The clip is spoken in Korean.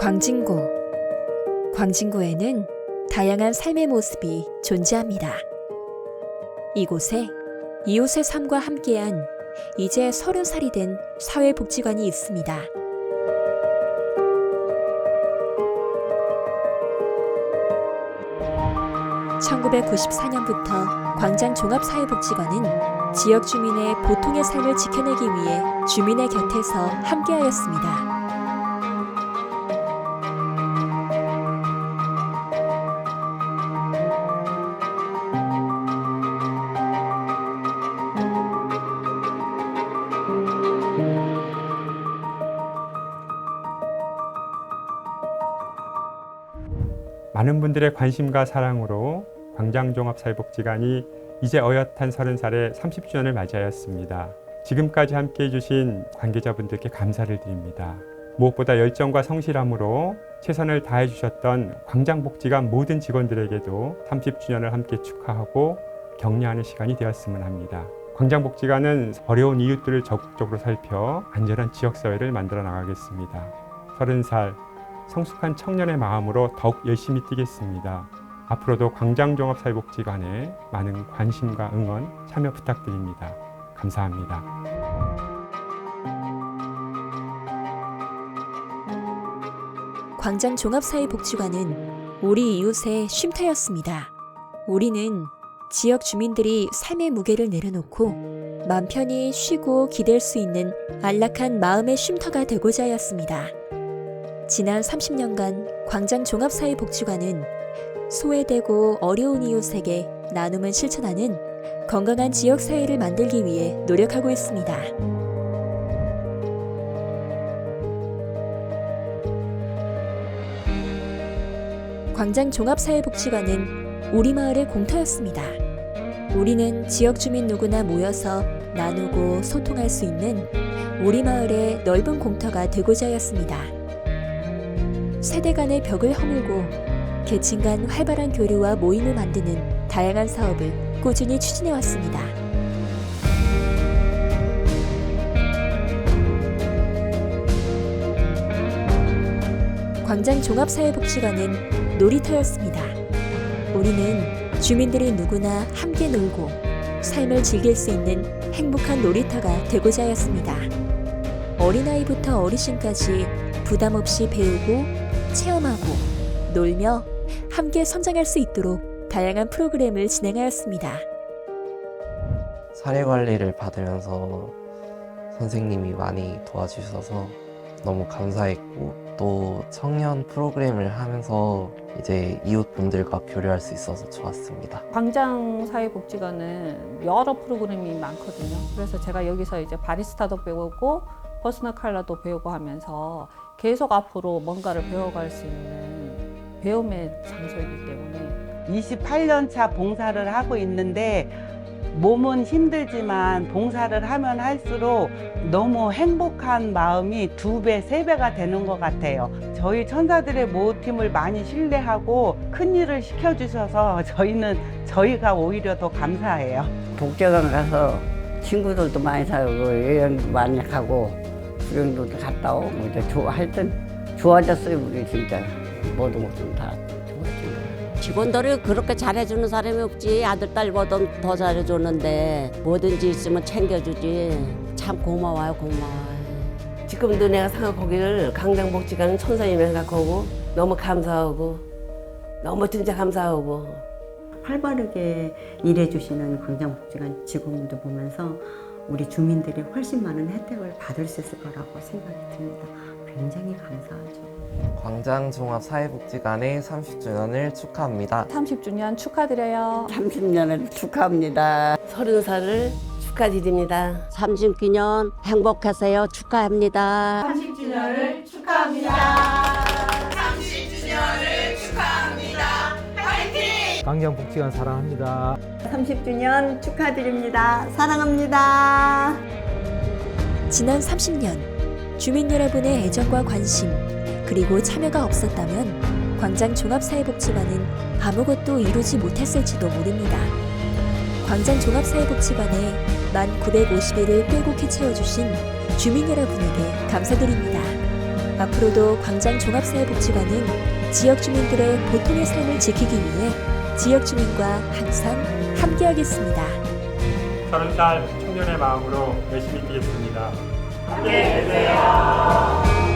광진구. 광진구에는 다양한 삶의 모습이 존재합니다. 이곳에 이웃의 삶과 함께한 이제 서른 살이 된 사회복지관이 있습니다. (1994년부터) 광장 종합사회복지관은 지역 주민의 보통의 삶을 지켜내기 위해 주민의 곁에서 함께하였습니다. 많은 분들의 관심과 사랑으로 광장종합사회복지관이 이제 어엿한 30살의 30주년을 맞이하였습니다. 지금까지 함께 해주신 관계자분들께 감사를 드립니다. 무엇보다 열정과 성실함으로 최선을 다해 주셨던 광장복지관 모든 직원들에게도 30주년을 함께 축하하고 격려하는 시간이 되었으면 합니다. 광장복지관은 어려운 이웃들을 적극적으로 살펴 안전한 지역사회를 만들어 나가겠습니다. 30살 성숙한 청년의 마음으로 더욱 열심히 뛰겠습니다. 앞으로도 광장종합사회복지관에 많은 관심과 응원, 참여 부탁드립니다. 감사합니다. 광장 종합사회복지관은 우리 이웃의 쉼터였습니다. 우리는 지역 주민들이 삶의 무게를 내려놓고 맘 편히 쉬고 기댈 수 있는 안락한 마음의 쉼터가 되고자 하였습니다. 지난 30년간 광장 종합사회복지관은 소외되고 어려운 이웃에게 나눔을 실천하는 건강한 지역 사회를 만들기 위해 노력하고 있습니다. 광장 종합사회복지관은 우리 마을의 공터였습니다. 우리는 지역 주민 누구나 모여서 나누고 소통할 수 있는 우리 마을의 넓은 공터가 되고자 하였습니다. 세대 간의 벽을 허물고 계층 간 활발한 교류와 모임을 만드는 다양한 사업을 꾸준히 추진해 왔습니다. 광장 종합사회복지관은 놀이터였습니다. 우리는 주민들이 누구나 함께 놀고 삶을 즐길 수 있는 행복한 놀이터가 되고자 하였습니다. 어린아이부터 어르신까지 부담 없이 배우고 체험하고 놀며 함께 성장할 수 있도록 다양한 프로그램을 진행하였습니다. 사례 관리를 받으면서 선생님이 많이 도와주셔서 너무 감사했고 또 청년 프로그램을 하면서 이제 이웃분들과 교류할 수 있어서 좋았습니다. 광장 사회복지관은 여러 프로그램이 많거든요. 그래서 제가 여기서 이제 바리스타도 배우고 퍼스널 컬러도 배우고 하면서 계속 앞으로 뭔가를 배워갈 수 있는 배움의 장소이기 때문에 28년 차 봉사를 하고 있는데 몸은 힘들지만 봉사를 하면 할수록 너무 행복한 마음이 두 배, 세 배가 되는 것 같아요. 저희 천사들의 모팀을 많이 신뢰하고 큰 일을 시켜주셔서 저희는 저희가 오히려 더 감사해요. 복지관 가서 친구들도 많이 사귀고 여행도 많이 가고 구경도 갔다 오고 이제 좋아 하여튼 좋아졌어요 우리 진짜. 모든 것은 다 좋아진. 직원들이 그렇게 잘해주는 사람이 없지. 아들 딸보다 더 잘해주는데 뭐든지 있으면 챙겨주지. 참 고마워요 고마워요. 지금도 내가 생각하기를 강장복지관은 천사님이 생각하고 너무 감사하고 너무 진짜 감사하고. 활발하게 일해주시는 광장복지관 직원분들 보면서 우리 주민들이 훨씬 많은 혜택을 받을 수 있을 거라고 생각이 듭니다. 굉장히 감사하죠. 광장 종합 사회복지관의 30주년을 축하합니다. 30주년 축하드려요. 30년을 축하합니다. 서른 살을 축하드립니다. 30기년 행복하세요 축하합니다 광장복지관 사랑합니다. 30주년 축하드립니다. 사랑합니다. 지난 30년 주민 여러분의 애정과 관심 그리고 참여가 없었다면 광장 종합사회복지관은 아무것도 이루지 못했을지도 모릅니다. 광장 종합사회복지관에 만 950일을 빼곡히 채워주신 주민 여러분에게 감사드립니다. 앞으로도 광장 종합사회복지관은 지역 주민들의 보통의 삶을 지키기 위해 지역 주민과 항상 함께하겠습니다. 서른 살 청년의 마음으로 열심히 뛰겠습니다. 함께 계세요.